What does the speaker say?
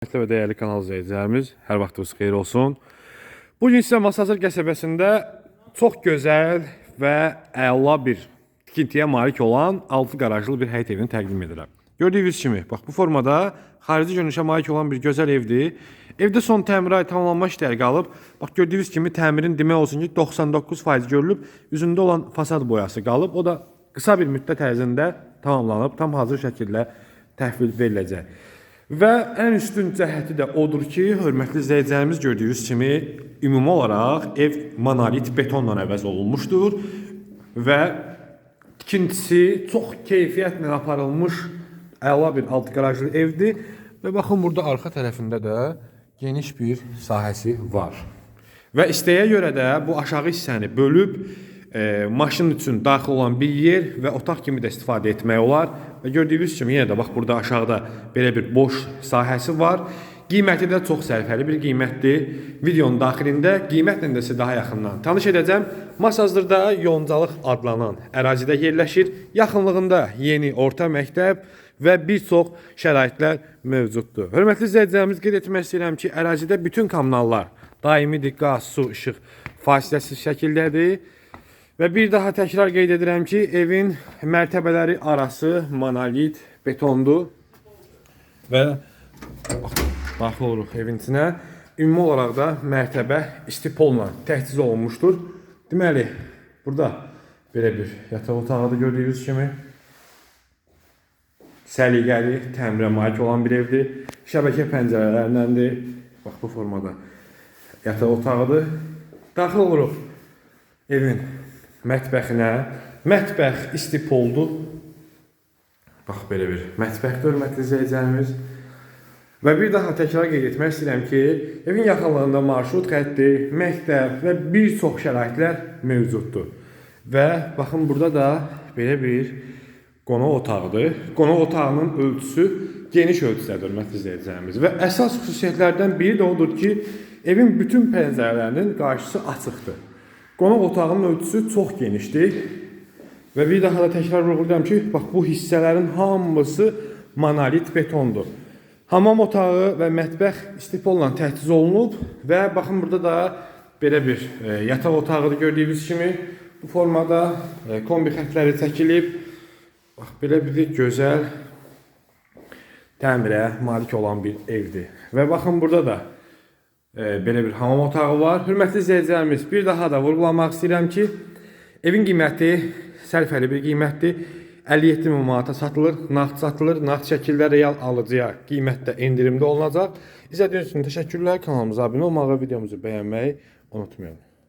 Hörmətli və dəyərli kanal izləyicilərimiz, hər vaxtınız xeyir olsun. Bu gün sizə Masazır qəsəbəsində çox gözəl və əla bir tikintiyə malik olan 6 qarajlı bir həyət evini təqdim edirəm. Gördüyünüz kimi, bax bu formada xarici görünüşə malik olan bir gözəl evdir. Evdə son təmirə tamamlanma işləri qalıb. Bax gördüyünüz kimi təmirin demək olsun ki 99% görülüb. Üzündə olan fasad boyası qalıb. O da qısa bir müddət ərzində tamamlanıb, tam hazır şəkildə təhvil veriləcək. Və ən üstün cəhəti də odur ki, hörmətli izləyicilərimiz gördüyünüz kimi ümumi olaraq ev monolit betonla əvəz olunmuşdur və tikintisi çox keyfiyyətlə aparılmış əla bir alt qarajlı evdir və baxın burada arxa tərəfində də geniş bir sahəsi var. Və istəyə görə də bu aşağı hissəni bölüb e, maşın üçün daxil olan bir yer və otaq kimi də istifadə etmək olar. Və gördüyünüz kimi yenə də bax burada aşağıda belə bir boş sahəsi var. Qiyməti də çox sərfəli bir qiymətdir. Videonun daxilində qiymətlə də sizə daha yaxından tanış edəcəm. Masazdırda Yoncalıq adlanan ərazidə yerləşir. Yaxınlığında yeni orta məktəb və bir çox şəraitlər mövcuddur. Hörmətli izləyicilərimiz qeyd etmək istəyirəm ki, ərazidə bütün kommunallar daimidir, qaz, su, işıq fasiləsiz şəkildədir. Və bir daha təkrar qeyd edirəm ki, evin mərtəbələri arası monolit betondur və oluruq evin içinə. Ümumi olaraq da mərtəbə istipolla təchiz olunmuşdur. Deməli, burada belə bir yataq otağıdır gördüyünüz kimi. Səliqəli, təmirə malik olan bir evdir. Şəbəkə pəncərələrindəndir. Bax bu formada yataq otağıdır. Daxil oluruq evin mətbəxinə. Mətbəx istipoldur. Bax belə bir mətbəxdir hörmətli izləyicilərimiz. Və bir daha təkrar etmək istəyirəm ki, evin yaxınlığında marşrut xətti, məktəb və bir çox şəraitlər mövcuddur. Və baxın burada da belə bir qonaq otağıdır. Qonaq otağının ölçüsü geniş ölçüdədir hörmətli izləyicilərimiz. Və əsas xüsusiyyətlərdən biri də odur ki, evin bütün pəncərələrinin qarşısı açıqdır. Qonaq otağının ölçüsü çox genişdir. Və bir daha da təkrar vurğulayıram ki, bax bu hissələrin hamısı monolit betondur. Hamam otağı və mətbəx istipolla təchiz olunub və baxın burada da belə bir e, yataq otağıdır gördüyünüz kimi bu formada e, kombi xətləri çəkilib. Bax belə bir gözəl təmirə malik olan bir evdir. Və baxın burada da belə bir hamam otağı var. Hörmətli izləyicilərimiz, bir daha da vurğulamaq istəyirəm ki, evin qiyməti sərfəli bir qiymətdir. 57 min manata satılır, nağd satılır, nağd şəkildə real alıcıya qiymətdə endirimdə olunacaq. İzlədiyiniz üçün təşəkkürlər. Kanalımıza abunə olmağı, videomuzu bəyənməyi unutmayın.